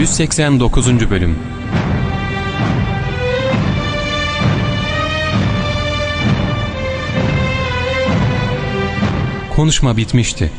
189. Bölüm Konuşma bitmişti.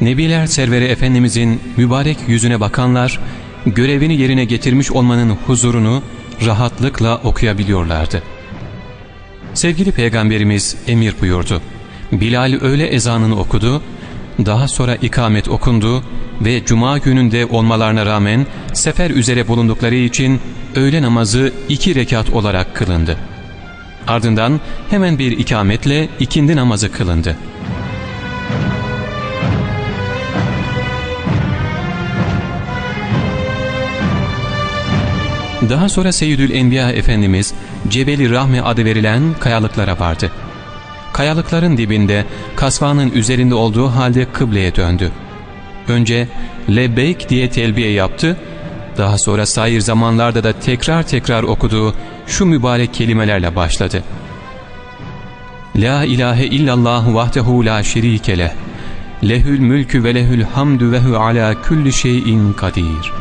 Nebiler Serveri Efendimizin mübarek yüzüne bakanlar, görevini yerine getirmiş olmanın huzurunu rahatlıkla okuyabiliyorlardı. Sevgili Peygamberimiz emir buyurdu. Bilal öğle ezanını okudu, daha sonra ikamet okundu ve cuma gününde olmalarına rağmen sefer üzere bulundukları için öğle namazı iki rekat olarak kılındı. Ardından hemen bir ikametle ikindi namazı kılındı. Daha sonra Seyyidül Enbiya Efendimiz Cebeli Rahme adı verilen kayalıklara vardı. Kayalıkların dibinde kasvanın üzerinde olduğu halde kıbleye döndü. Önce lebbeyk diye telbiye yaptı, daha sonra sair zamanlarda da tekrar tekrar okuduğu şu mübarek kelimelerle başladı. La ilahe illallah vahdehu la şerike leh. Lehül mülkü ve lehül hamdü ve hu ala kulli şeyin kadir.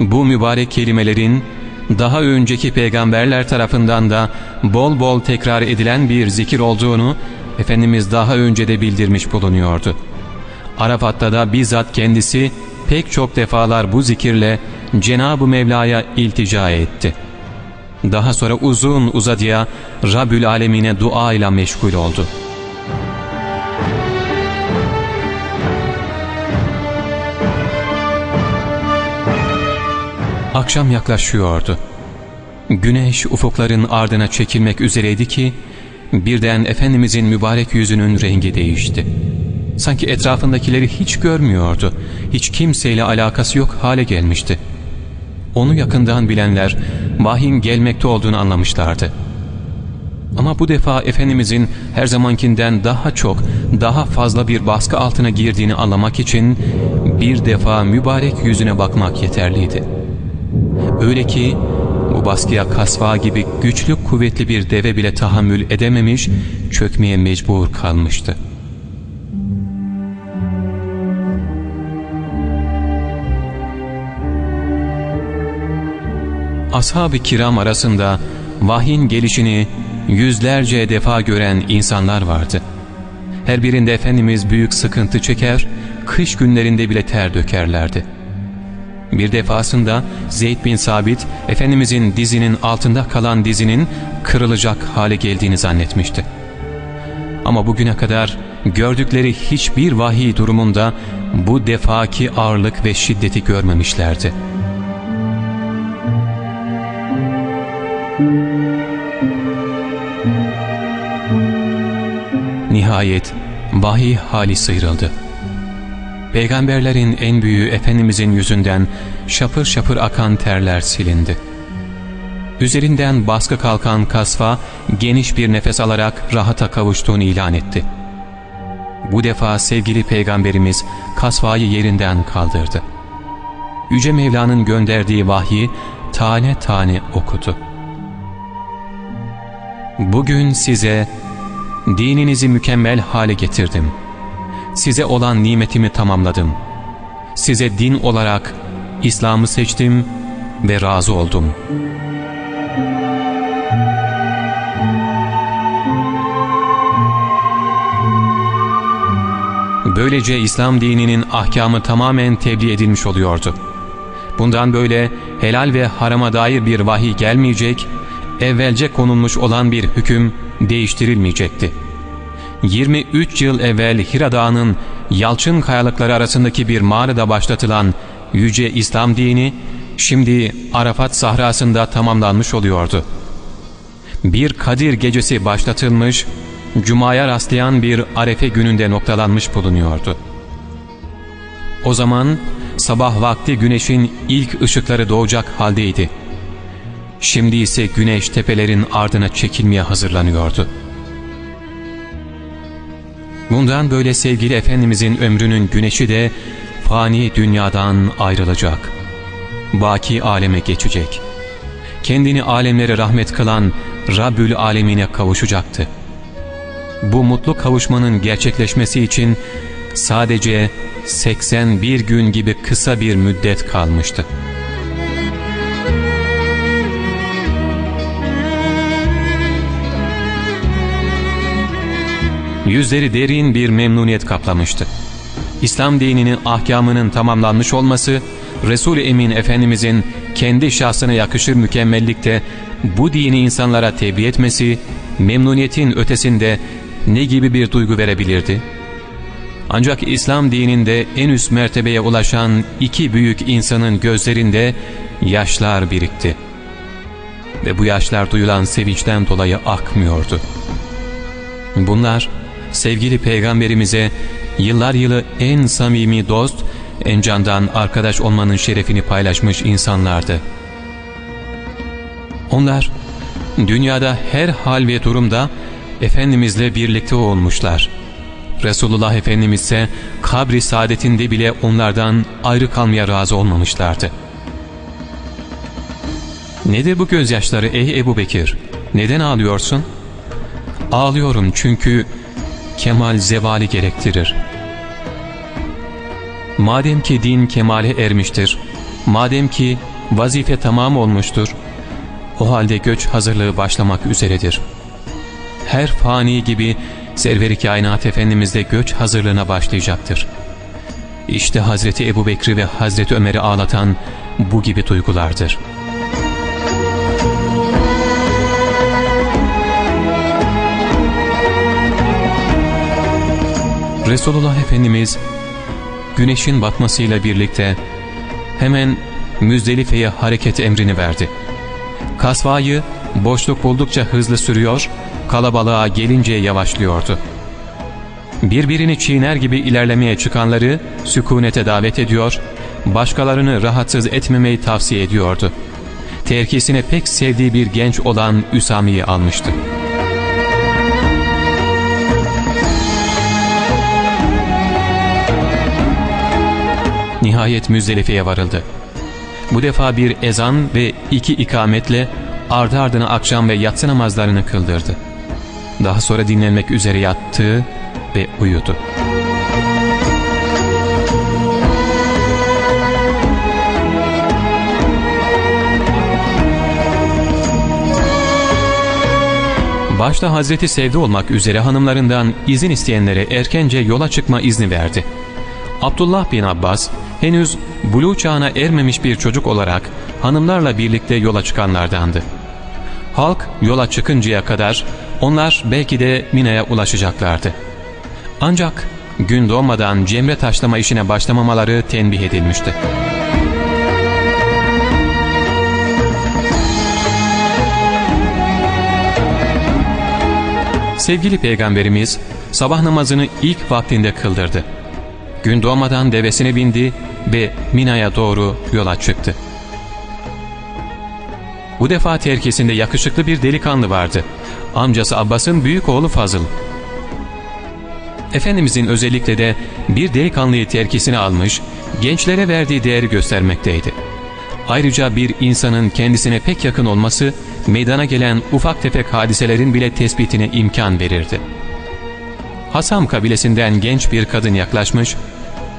Bu mübarek kelimelerin daha önceki peygamberler tarafından da bol bol tekrar edilen bir zikir olduğunu Efendimiz daha önce de bildirmiş bulunuyordu. Arafat'ta da bizzat kendisi pek çok defalar bu zikirle Cenab-ı Mevla'ya iltica etti. Daha sonra uzun uzadıya Rabbül Alemine dua ile meşgul oldu. Akşam yaklaşıyordu. Güneş ufukların ardına çekilmek üzereydi ki birden Efendimizin mübarek yüzünün rengi değişti. Sanki etrafındakileri hiç görmüyordu. Hiç kimseyle alakası yok hale gelmişti. Onu yakından bilenler vahyin gelmekte olduğunu anlamışlardı. Ama bu defa Efendimizin her zamankinden daha çok, daha fazla bir baskı altına girdiğini anlamak için bir defa mübarek yüzüne bakmak yeterliydi. Öyle ki bu baskıya kasva gibi güçlü kuvvetli bir deve bile tahammül edememiş, çökmeye mecbur kalmıştı. Ashab-ı kiram arasında vahyin gelişini yüzlerce defa gören insanlar vardı. Her birinde Efendimiz büyük sıkıntı çeker, kış günlerinde bile ter dökerlerdi. Bir defasında Zeyd bin Sabit, Efendimizin dizinin altında kalan dizinin kırılacak hale geldiğini zannetmişti. Ama bugüne kadar gördükleri hiçbir vahiy durumunda bu defaki ağırlık ve şiddeti görmemişlerdi. Nihayet vahiy hali sıyrıldı. Peygamberlerin en büyüğü Efendimizin yüzünden şapır şapır akan terler silindi. Üzerinden baskı kalkan kasva geniş bir nefes alarak rahata kavuştuğunu ilan etti. Bu defa sevgili Peygamberimiz kasvayı yerinden kaldırdı. Yüce Mevla'nın gönderdiği vahyi tane tane okudu. Bugün size dininizi mükemmel hale getirdim. Size olan nimetimi tamamladım. Size din olarak İslam'ı seçtim ve razı oldum. Böylece İslam dininin ahkamı tamamen tebliğ edilmiş oluyordu. Bundan böyle helal ve harama dair bir vahiy gelmeyecek, evvelce konulmuş olan bir hüküm değiştirilmeyecekti. 23 yıl evvel Hira Dağı'nın yalçın kayalıkları arasındaki bir mağarada başlatılan Yüce İslam dini, şimdi Arafat sahrasında tamamlanmış oluyordu. Bir Kadir gecesi başlatılmış, Cuma'ya rastlayan bir Arefe gününde noktalanmış bulunuyordu. O zaman sabah vakti güneşin ilk ışıkları doğacak haldeydi. Şimdi ise güneş tepelerin ardına çekilmeye hazırlanıyordu. Bundan böyle sevgili Efendimizin ömrünün güneşi de fani dünyadan ayrılacak. Baki aleme geçecek. Kendini alemlere rahmet kılan Rabbül Alemine kavuşacaktı. Bu mutlu kavuşmanın gerçekleşmesi için sadece 81 gün gibi kısa bir müddet kalmıştı. Yüzleri derin bir memnuniyet kaplamıştı. İslam dininin ahkamının tamamlanmış olması, Resul-i Emin Efendimizin kendi şahsına yakışır mükemmellikte bu dini insanlara tebliğ etmesi, memnuniyetin ötesinde ne gibi bir duygu verebilirdi? Ancak İslam dininde en üst mertebeye ulaşan iki büyük insanın gözlerinde yaşlar birikti. Ve bu yaşlar duyulan sevinçten dolayı akmıyordu. Bunlar sevgili peygamberimize yıllar yılı en samimi dost, en candan arkadaş olmanın şerefini paylaşmış insanlardı. Onlar dünyada her hal ve durumda Efendimizle birlikte olmuşlar. Resulullah Efendimiz ise kabri saadetinde bile onlardan ayrı kalmaya razı olmamışlardı. Nedir bu gözyaşları ey Ebu Bekir? Neden ağlıyorsun? Ağlıyorum çünkü kemal zevali gerektirir. Madem ki din kemale ermiştir, madem ki vazife tamam olmuştur, o halde göç hazırlığı başlamak üzeredir. Her fani gibi Server-i Kainat Efendimiz de göç hazırlığına başlayacaktır. İşte Hazreti Ebu Bekri ve Hazreti Ömer'i ağlatan bu gibi duygulardır.'' Resulullah Efendimiz güneşin batmasıyla birlikte hemen Müzdelife'ye hareket emrini verdi. Kasvayı boşluk buldukça hızlı sürüyor, kalabalığa gelince yavaşlıyordu. Birbirini çiğner gibi ilerlemeye çıkanları sükunete davet ediyor, başkalarını rahatsız etmemeyi tavsiye ediyordu. Terkisine pek sevdiği bir genç olan Üsami'yi almıştı. Nihayet Müzdelife'ye varıldı. Bu defa bir ezan ve iki ikametle ardı ardına akşam ve yatsı namazlarını kıldırdı. Daha sonra dinlenmek üzere yattı ve uyudu. Başta Hazreti Sevde olmak üzere hanımlarından izin isteyenlere erkence yola çıkma izni verdi. Abdullah bin Abbas henüz bulu çağına ermemiş bir çocuk olarak hanımlarla birlikte yola çıkanlardandı. Halk yola çıkıncaya kadar onlar belki de Mina'ya ulaşacaklardı. Ancak gün doğmadan cemre taşlama işine başlamamaları tenbih edilmişti. Sevgili Peygamberimiz sabah namazını ilk vaktinde kıldırdı. Gün doğmadan devesine bindi ve Mina'ya doğru yola çıktı. Bu defa terkisinde yakışıklı bir delikanlı vardı. Amcası Abbas'ın büyük oğlu Fazıl. Efendimizin özellikle de bir delikanlıyı terkisine almış, gençlere verdiği değeri göstermekteydi. Ayrıca bir insanın kendisine pek yakın olması, meydana gelen ufak tefek hadiselerin bile tespitine imkan verirdi. Hasam kabilesinden genç bir kadın yaklaşmış,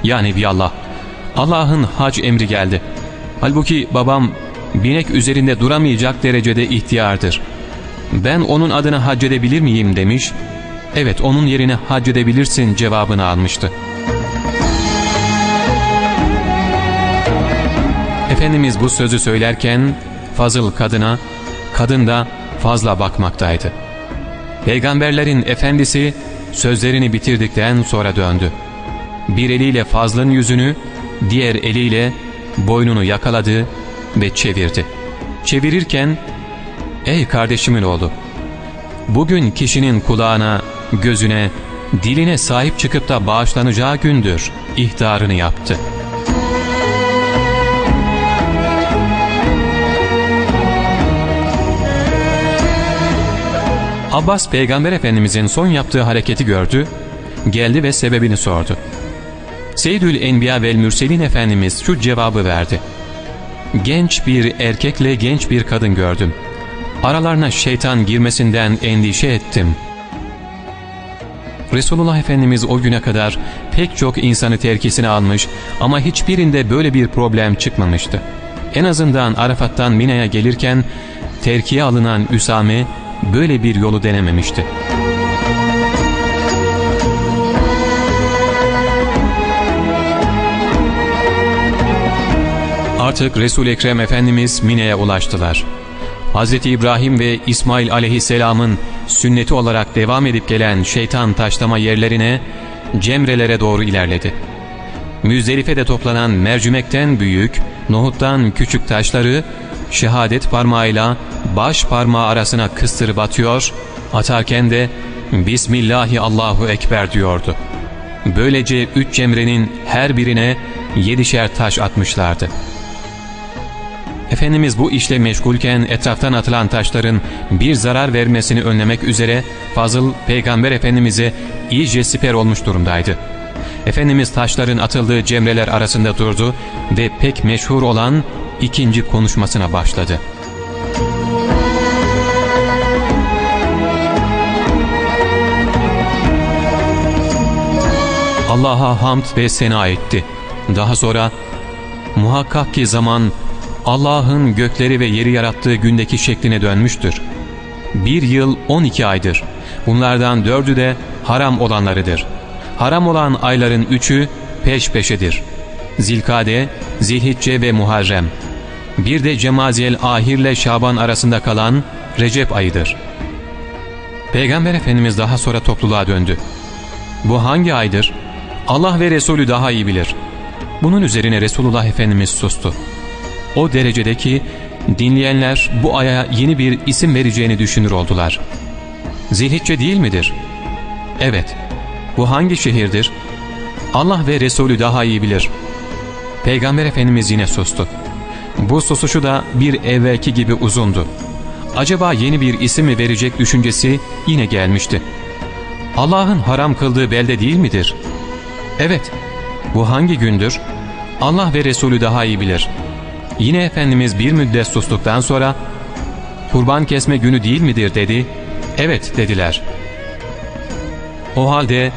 ''Ya Nebiallah, Allah'ın hac emri geldi. Halbuki babam binek üzerinde duramayacak derecede ihtiyardır. Ben onun adına hac edebilir miyim?'' demiş. ''Evet, onun yerine hac edebilirsin.'' cevabını almıştı. Efendimiz bu sözü söylerken Fazıl kadına, kadın da fazla bakmaktaydı. Peygamberlerin efendisi sözlerini bitirdikten sonra döndü. Bir eliyle Fazıl'ın yüzünü, diğer eliyle boynunu yakaladı ve çevirdi. Çevirirken, ''Ey kardeşimin oğlu, bugün kişinin kulağına, gözüne, diline sahip çıkıp da bağışlanacağı gündür.'' ihtarını yaptı.'' Abbas peygamber efendimizin son yaptığı hareketi gördü, geldi ve sebebini sordu. Seyyidül Enbiya vel Mürselin Efendimiz şu cevabı verdi. Genç bir erkekle genç bir kadın gördüm. Aralarına şeytan girmesinden endişe ettim. Resulullah Efendimiz o güne kadar pek çok insanı terkisine almış ama hiçbirinde böyle bir problem çıkmamıştı. En azından Arafat'tan Mina'ya gelirken terkiye alınan Üsame böyle bir yolu denememişti. Artık Resul Ekrem Efendimiz Mine'ye ulaştılar. Hz. İbrahim ve İsmail aleyhisselamın sünneti olarak devam edip gelen şeytan taşlama yerlerine cemrelere doğru ilerledi. Müzdelife'de toplanan mercimekten büyük, nohuttan küçük taşları şehadet parmağıyla baş parmağı arasına kıstırıp atıyor, atarken de Bismillahi Allahu Ekber diyordu. Böylece üç cemrenin her birine yedişer taş atmışlardı.'' Efendimiz bu işle meşgulken etraftan atılan taşların bir zarar vermesini önlemek üzere Fazıl Peygamber Efendimiz'e iyice siper olmuş durumdaydı. Efendimiz taşların atıldığı cemreler arasında durdu ve pek meşhur olan ikinci konuşmasına başladı. Allah'a hamd ve sena etti. Daha sonra muhakkak ki zaman Allah'ın gökleri ve yeri yarattığı gündeki şekline dönmüştür. Bir yıl 12 aydır. Bunlardan dördü de haram olanlarıdır. Haram olan ayların üçü peş peşedir. Zilkade, Zilhicce ve Muharrem. Bir de Cemaziyel Ahir ile Şaban arasında kalan Recep ayıdır. Peygamber Efendimiz daha sonra topluluğa döndü. Bu hangi aydır? Allah ve Resulü daha iyi bilir. Bunun üzerine Resulullah Efendimiz sustu. O derecedeki dinleyenler bu aya yeni bir isim vereceğini düşünür oldular. Zilhicce değil midir? Evet. Bu hangi şehirdir? Allah ve Resulü daha iyi bilir. Peygamber Efendimiz yine sustu. Bu susuşu da bir evvelki gibi uzundu. Acaba yeni bir isim mi verecek düşüncesi yine gelmişti. Allah'ın haram kıldığı belde değil midir? Evet. Bu hangi gündür? Allah ve Resulü daha iyi bilir.'' Yine Efendimiz bir müddet sustuktan sonra kurban kesme günü değil midir dedi. Evet dediler. O halde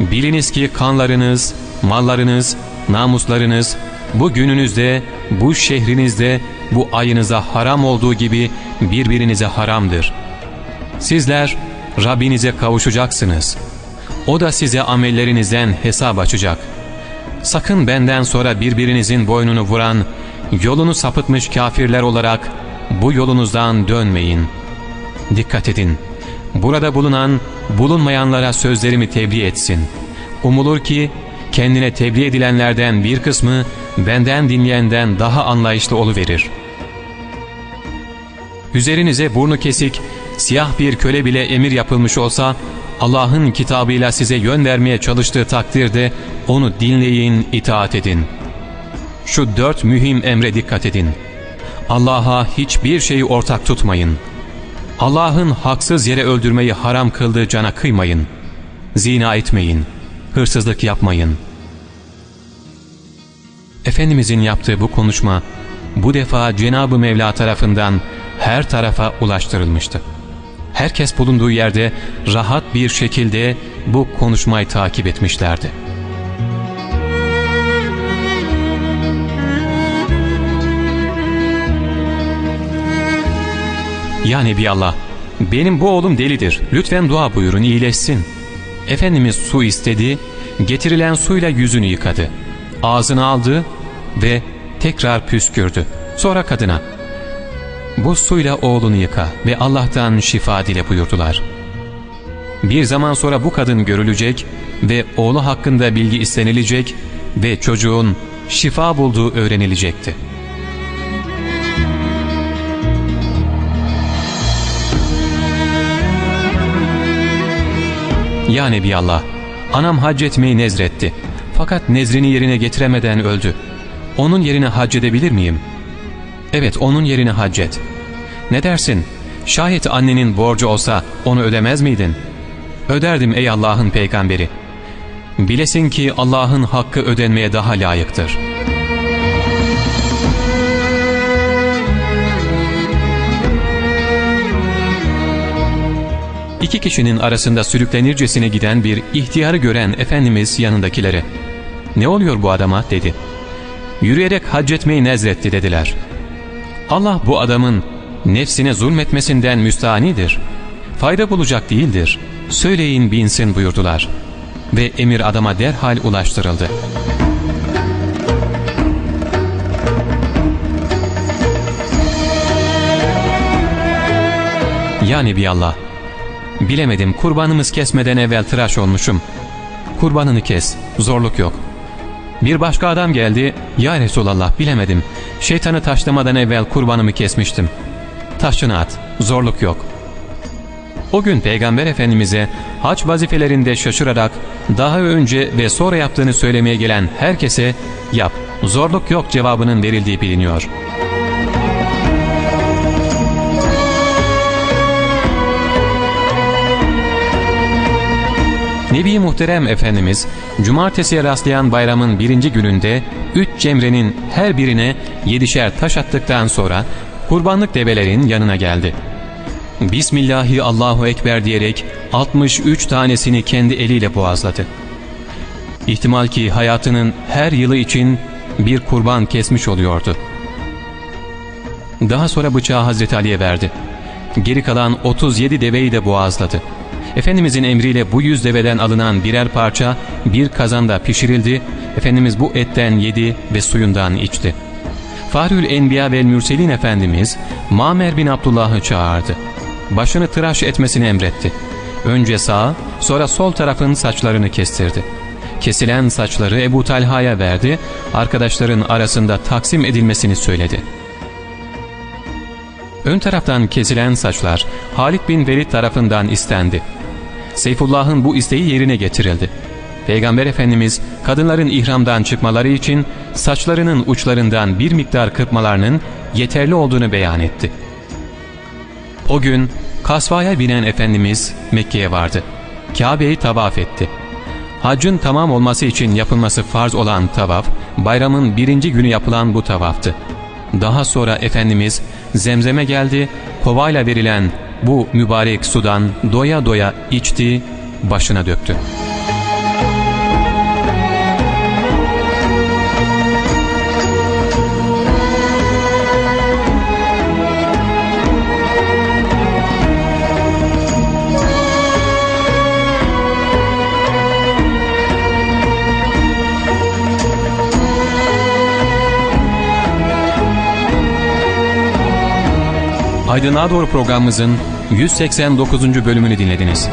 biliniz ki kanlarınız, mallarınız, namuslarınız bu gününüzde, bu şehrinizde, bu ayınıza haram olduğu gibi birbirinize haramdır. Sizler Rabbinize kavuşacaksınız. O da size amellerinizden hesap açacak. Sakın benden sonra birbirinizin boynunu vuran yolunu sapıtmış kafirler olarak bu yolunuzdan dönmeyin. Dikkat edin, burada bulunan bulunmayanlara sözlerimi tebliğ etsin. Umulur ki kendine tebliğ edilenlerden bir kısmı benden dinleyenden daha anlayışlı verir. Üzerinize burnu kesik, siyah bir köle bile emir yapılmış olsa, Allah'ın kitabıyla size yön vermeye çalıştığı takdirde onu dinleyin, itaat edin.'' Şu dört mühim emre dikkat edin. Allah'a hiçbir şeyi ortak tutmayın. Allah'ın haksız yere öldürmeyi haram kıldığı cana kıymayın. Zina etmeyin. Hırsızlık yapmayın. Efendimizin yaptığı bu konuşma bu defa Cenab-ı Mevla tarafından her tarafa ulaştırılmıştı. Herkes bulunduğu yerde rahat bir şekilde bu konuşmayı takip etmişlerdi. Ya Nebiallah, benim bu oğlum delidir. Lütfen dua buyurun iyileşsin. Efendimiz su istedi, getirilen suyla yüzünü yıkadı. Ağzını aldı ve tekrar püskürdü. Sonra kadına, bu suyla oğlunu yıka ve Allah'tan şifa dile buyurdular. Bir zaman sonra bu kadın görülecek ve oğlu hakkında bilgi istenilecek ve çocuğun şifa bulduğu öğrenilecekti.'' Ya Nebiallah, anam hac etmeyi nezretti. Fakat nezrini yerine getiremeden öldü. Onun yerine hac edebilir miyim? Evet, onun yerine hac et. Ne dersin? Şayet annenin borcu olsa onu ödemez miydin? Öderdim ey Allah'ın peygamberi. Bilesin ki Allah'ın hakkı ödenmeye daha layıktır.'' İki kişinin arasında sürüklenircesine giden bir ihtiyarı gören Efendimiz yanındakilere ''Ne oluyor bu adama?'' dedi. ''Yürüyerek hac etmeyi nezretti.'' dediler. Allah bu adamın nefsine zulmetmesinden müstahanidir. Fayda bulacak değildir. Söyleyin binsin buyurdular. Ve emir adama derhal ulaştırıldı. Ya Nebiallah, bilemedim kurbanımız kesmeden evvel tıraş olmuşum. Kurbanını kes, zorluk yok. Bir başka adam geldi, ya Resulallah bilemedim. Şeytanı taşlamadan evvel kurbanımı kesmiştim. Taşını at, zorluk yok. O gün Peygamber Efendimiz'e haç vazifelerinde şaşırarak daha önce ve sonra yaptığını söylemeye gelen herkese yap, zorluk yok cevabının verildiği biliniyor.'' Nebi Muhterem Efendimiz, cumartesiye rastlayan bayramın birinci gününde üç cemrenin her birine yedişer taş attıktan sonra kurbanlık develerin yanına geldi. Bismillahi Allahu Ekber diyerek 63 tanesini kendi eliyle boğazladı. İhtimal ki hayatının her yılı için bir kurban kesmiş oluyordu. Daha sonra bıçağı Hazreti Ali'ye verdi. Geri kalan 37 deveyi de boğazladı. Efendimizin emriyle bu yüz deveden alınan birer parça bir kazanda pişirildi. Efendimiz bu etten yedi ve suyundan içti. Fahrül Enbiya ve Mürselin Efendimiz Mamer bin Abdullah'ı çağırdı. Başını tıraş etmesini emretti. Önce sağ, sonra sol tarafın saçlarını kestirdi. Kesilen saçları Ebu Talha'ya verdi, arkadaşların arasında taksim edilmesini söyledi. Ön taraftan kesilen saçlar Halid bin Velid tarafından istendi. Seyfullah'ın bu isteği yerine getirildi. Peygamber Efendimiz kadınların ihramdan çıkmaları için saçlarının uçlarından bir miktar kırpmalarının yeterli olduğunu beyan etti. O gün kasvaya binen Efendimiz Mekke'ye vardı. Kabe'yi tavaf etti. Haccın tamam olması için yapılması farz olan tavaf, bayramın birinci günü yapılan bu tavaftı. Daha sonra Efendimiz zemzeme geldi, kovayla verilen bu mübarek sudan doya doya içti, başına döktü. Aydınlığa Doğru programımızın 189. bölümünü dinlediniz.